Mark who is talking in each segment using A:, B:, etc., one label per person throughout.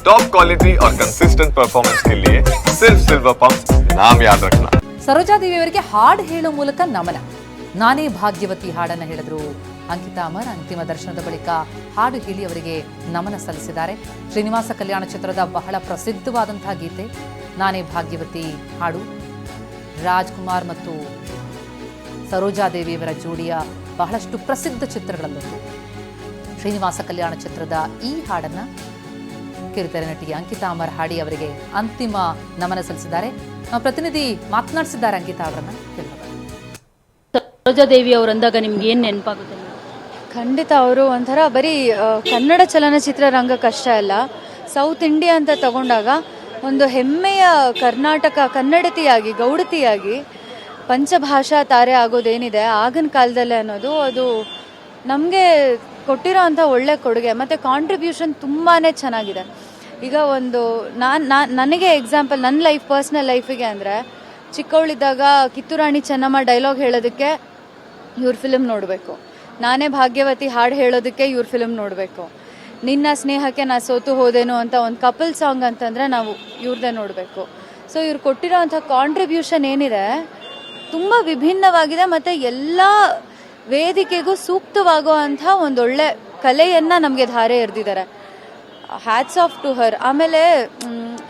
A: Top quality और consistent performance के लिए सिर्फ सिल्वर पंप नाम याद रखना
B: ಸರೋಜಾದೇವಿ ಅವರಿಗೆ ಹಾಡು ಹೇಳೋ ಮೂಲಕ ನಮನ ನಾನೇ ಭಾಗ್ಯವತಿ ಹಾಡನ್ನು ಹೇಳಿದ್ರು ಅಂಕಿತಾ ಅಮರ್ ಅಂತಿಮ ದರ್ಶನದ ಬಳಿಕ ಹಾಡು ಹೇಳಿ ಅವರಿಗೆ ನಮನ ಸಲ್ಲಿಸಿದ್ದಾರೆ ಶ್ರೀನಿವಾಸ ಕಲ್ಯಾಣ ಚಿತ್ರದ ಬಹಳ ಪ್ರಸಿದ್ಧವಾದಂತಹ ಗೀತೆ ನಾನೇ ಭಾಗ್ಯವತಿ ಹಾಡು ರಾಜ್ಕುಮಾರ್ ಮತ್ತು ಸರೋಜಾದೇವಿಯವರ ಜೋಡಿಯ ಬಹಳಷ್ಟು ಪ್ರಸಿದ್ಧ ಚಿತ್ರಗಳಲ್ಲೊಂದು ಶ್ರೀನಿವಾಸ ಕಲ್ಯಾಣ ಚಿತ್ರದ ಈ ಹಾಡನ್ನ ಕಿರುತೆರೆ ನಟಿ ಅಂಕಿತಾ ಅಮರ್ ಹಾಡಿ ಅವರಿಗೆ ಅಂತಿಮ ನಮನ ಸಲ್ಲಿಸಿದ್ದಾರೆ. ಪ್ರತಿನಿಧಿ ಮಾತನಾಡಿಸಿದ್ದಾರೆ ಅಂಕಿತಾ ಅವರನ್ನ.
C: ಸರೋಜಾದೇವಿ ಅವ್ರು ಅಂದಾಗ ನಿಮ್ಗೆ ಏನ್ ನೆನಪಾಗುತ್ತೆ?
D: ಖಂಡಿತ ಅವರು ಒಂಥರ ಬರೀ ಕನ್ನಡ ಚಲನಚಿತ್ರ ರಂಗಕ್ಕಷ್ಟೇ ಅಲ್ಲ ಸೌತ್ ಇಂಡಿಯಾ ಅಂತ ತಗೊಂಡಾಗ ಒಂದು ಹೆಮ್ಮೆಯ ಕರ್ನಾಟಕ ಕನ್ನಡತಿಯಾಗಿ ಗೌಡತಿಯಾಗಿ ಪಂಚಭಾಷಾ ತಾರೆ ಆಗೋದೇನಿದೆ ಆಗಿನ ಕಾಲದಲ್ಲೇ ಅನ್ನೋದು ಅದು ನಮಗೆ ಕೊಟ್ಟಿರೋ ಅಂಥ ಒಳ್ಳೆ ಕೊಡುಗೆ. ಮತ್ತು ಕಾಂಟ್ರಿಬ್ಯೂಷನ್ ತುಂಬಾ ಚೆನ್ನಾಗಿದೆ. ಈಗ ಒಂದು, ನಾನು ನನಗೆ ಎಕ್ಸಾಂಪಲ್ ನನ್ನ ಲೈಫ್ ಪರ್ಸ್ನಲ್ ಲೈಫಿಗೆ ಅಂದರೆ, ಚಿಕ್ಕವಳಿದ್ದಾಗ ಕಿತ್ತೂರಾಣಿ ಚೆನ್ನಮ್ಮ ಡೈಲಾಗ್ ಹೇಳೋದಕ್ಕೆ ಇವ್ರ ಫಿಲಮ್ ನೋಡಬೇಕು. ನಾನೇ ಭಾಗ್ಯವತಿ ಹಾಡು ಹೇಳೋದಕ್ಕೆ ಇವ್ರ ಫಿಲಮ್ ನೋಡಬೇಕು. ನಿನ್ನ ಸ್ನೇಹಕ್ಕೆ ನಾ ಸೋತು ಹೋದೇನು ಅಂತ ಒಂದು ಕಪಲ್ ಸಾಂಗ್ ಅಂತಂದರೆ ನಾವು ಇವ್ರದ್ದೇ ನೋಡಬೇಕು. ಸೊ ಇವ್ರು ಕೊಟ್ಟಿರೋ ಅಂಥ ಕಾಂಟ್ರಿಬ್ಯೂಷನ್ ಏನಿದೆ, ತುಂಬ ವಿಭಿನ್ನವಾಗಿದೆ ಮತ್ತು ಎಲ್ಲ ವೇದಿಕೆಗೂ ಸೂಕ್ತವಾಗುವಂಥ ಒಂದೊಳ್ಳೆ ಕಲೆಯನ್ನು ನಮಗೆ ಧಾರೆ ಎರೆದಿದ್ದಾರೆ. ಹ್ಯಾಟ್ಸ್ ಆಫ್ ಟು ಹರ್ ಆಮೇಲೆ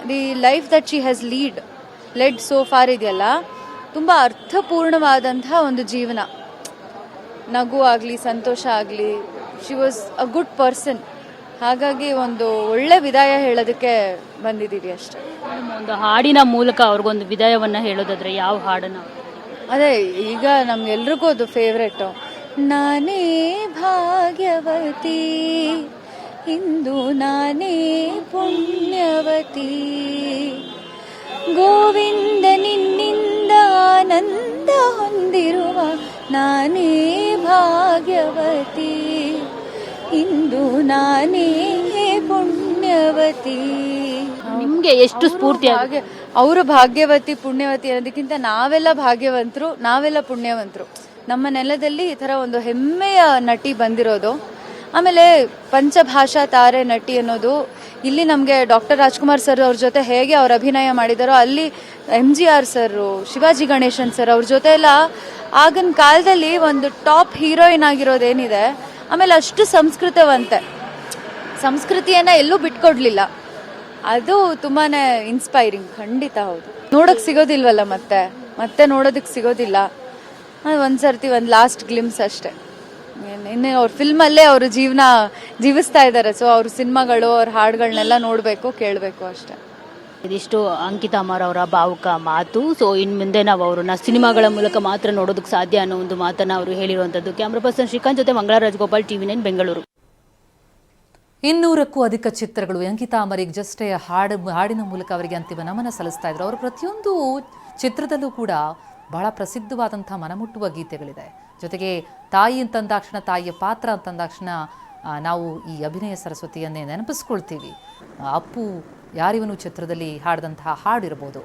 D: the life that she has lead led so far ಇದೆಯಲ್ಲ ತುಂಬ ಅರ್ಥಪೂರ್ಣವಾದಂತಹ ಒಂದು ಜೀವನ. ನಗು ಆಗಲಿ ಸಂತೋಷ ಆಗಲಿ she was a good person ಹಾಗಾಗಿ ಒಂದು ಒಳ್ಳೆ ವಿದಾಯ ಹೇಳೋದಕ್ಕೆ ಬಂದಿದ್ದೀವಿ ಅಷ್ಟೇ.
C: ಒಂದು ಹಾಡಿನ ಮೂಲಕ ಅವ್ರಿಗೊಂದು ವಿದಾಯವನ್ನು ಹೇಳೋದಾದ್ರೆ ಯಾವ ಹಾಡನ್ನು?
D: ಅದೇ ಈಗ ನಮ್ಗೆಲ್ರಿಗೂ ಅದು ಫೇವ್ರೆಟು ನಾನೇ ಭಾಗ್ಯವತಿ ಇಂದು ನಾನೇ ಪುಣ್ಯವತಿ. ಗೋವಿಂದ ನಿನ್ನಿಂದ ಆನಂದ ಹೊಂದಿರುವ ನಾನೇ ಭಾಗ್ಯವತಿ. ಇಂದು ನಾನೇ ಪುಣ್ಯವತಿ.
C: ನಿಮ್ಗೆ ಎಷ್ಟು ಸ್ಫೂರ್ತಿ?
D: ಹಾಗೆ ಅವರು ಭಾಗ್ಯವತಿ ಪುಣ್ಯವತಿ ಅನ್ನೋದಕ್ಕಿಂತ ನಾವೆಲ್ಲ ಭಾಗ್ಯವಂತರು ನಾವೆಲ್ಲ ಪುಣ್ಯವಂತರು. ನಮ್ಮ ನೆಲದಲ್ಲಿ ಈ ಥರ ಒಂದು ಹೆಮ್ಮೆಯ ನಟಿ ಬಂದಿರೋದು. ಆಮೇಲೆ ಪಂಚಭಾಷಾ ತಾರೆ ನಟಿ ಅನ್ನೋದು, ಇಲ್ಲಿ ನಮಗೆ ಡಾಕ್ಟರ್ ರಾಜ್ಕುಮಾರ್ ಸರ್ ಅವ್ರ ಜೊತೆ ಹೇಗೆ ಅವ್ರ ಅಭಿನಯ ಮಾಡಿದಾರೋ, ಅಲ್ಲಿ M G R sir Shivaji Ganesan sir ಅವ್ರ ಜೊತೆ ಎಲ್ಲ ಆಗಿನ ಕಾಲದಲ್ಲಿ ಒಂದು ಟಾಪ್ ಹೀರೋಯಿನ್ ಆಗಿರೋದೇನಿದೆ. ಆಮೇಲೆ ಅಷ್ಟು ಸಂಸ್ಕೃತವಂತೆ. ಸಂಸ್ಕೃತಿಯನ್ನ ಎಲ್ಲೂ ಬಿಟ್ಕೊಡ್ಲಿಲ್ಲ. ಅದು ತುಂಬಾನೇ ಇನ್ಸ್ಪೈರಿಂಗ್ ಖಂಡಿತ ಹೌದು. ನೋಡಕ್ ಸಿಗೋದಿಲ್ವಲ್ಲ ಮತ್ತೆ? ಮತ್ತೆ ನೋಡೋದಕ್ಕೆ ಸಿಗೋದಿಲ್ಲ. ಅದು ಒಂದ್ಸರ್ತಿ ಒಂದು ಲಾಸ್ಟ್ ಗ್ಲಿಮ್ಸ್ ಅಷ್ಟೇ. ಇನ್ನು ಅವ್ರ ಫಿಲ್ಮಲ್ಲೇ ಅವರು ಜೀವನ ಜೀವಿಸ್ತಾ ಇದ್ದಾರೆ ಸೊ ಅವ್ರ ಸಿನಿಮಾಗಳು ಅವ್ರ ಹಾಡುಗಳನ್ನೆಲ್ಲ ನೋಡಬೇಕು ಕೇಳಬೇಕು ಅಷ್ಟೇ.
C: ಇದಿಷ್ಟು ಅಂಕಿತಾ ಅಮರ್ ಅವರ ಭಾವುಕ ಮಾತು. ಸೊ ಇನ್ ಮುಂದೆ ನಾವು ಅವ್ರನ್ನ ಸಿನಿಮಾಗಳ ಮೂಲಕ ಮಾತ್ರ ನೋಡೋದಕ್ಕೆ ಸಾಧ್ಯ ಅನ್ನೋ ಒಂದು ಮಾತನ್ನ ಅವರು ಹೇಳಿರುವಂತದ್ದು ಕ್ಯಾಮ್ರಾ ಪರ್ಸನ್ ಶ್ರೀಕಾಂತ್ ಜೊತೆ ಮಂಗಳ ರಾಜಗೋಪಾಲ್ ಟಿವಿ ನೈನ್ ಬೆಂಗಳೂರು.
B: ಇನ್ನೂರಕ್ಕೂ ಅಧಿಕ ಚಿತ್ರಗಳು ಅಂಕಿತಾ ಅಮರಿಗೆ ಜಸ್ಟ್ ಹಾಡು ಹಾಡಿನ ಮೂಲಕ ಅವರಿಗೆ ಅಂತಿಮ ನಮನ ಸಲ್ಲಿಸ್ತಾ ಇದ್ರು. ಅವರು ಪ್ರತಿಯೊಂದು ಚಿತ್ರದಲ್ಲೂ ಕೂಡ ಬಹಳ ಪ್ರಸಿದ್ಧವಾದಂಥ ಮನಮುಟ್ಟುವ ಗೀತೆಗಳಿದೆ. ಜೊತೆಗೆ ತಾಯಿ ಅಂತಂದಾಕ್ಷಣ ತಾಯಿಯ ಪಾತ್ರ ಅಂತಂದಾಕ್ಷಣ ನಾವು ಈ ಅಭಿನಯ ಸರಸ್ವತಿಯನ್ನೇ ನೆನಪಿಸ್ಕೊಳ್ತೀವಿ. ಅಪ್ಪು ಯಾರಿವನು ಚಿತ್ರದಲ್ಲಿ ಹಾಡಿದಂತಹ ಹಾಡಿರ್ಬೋದು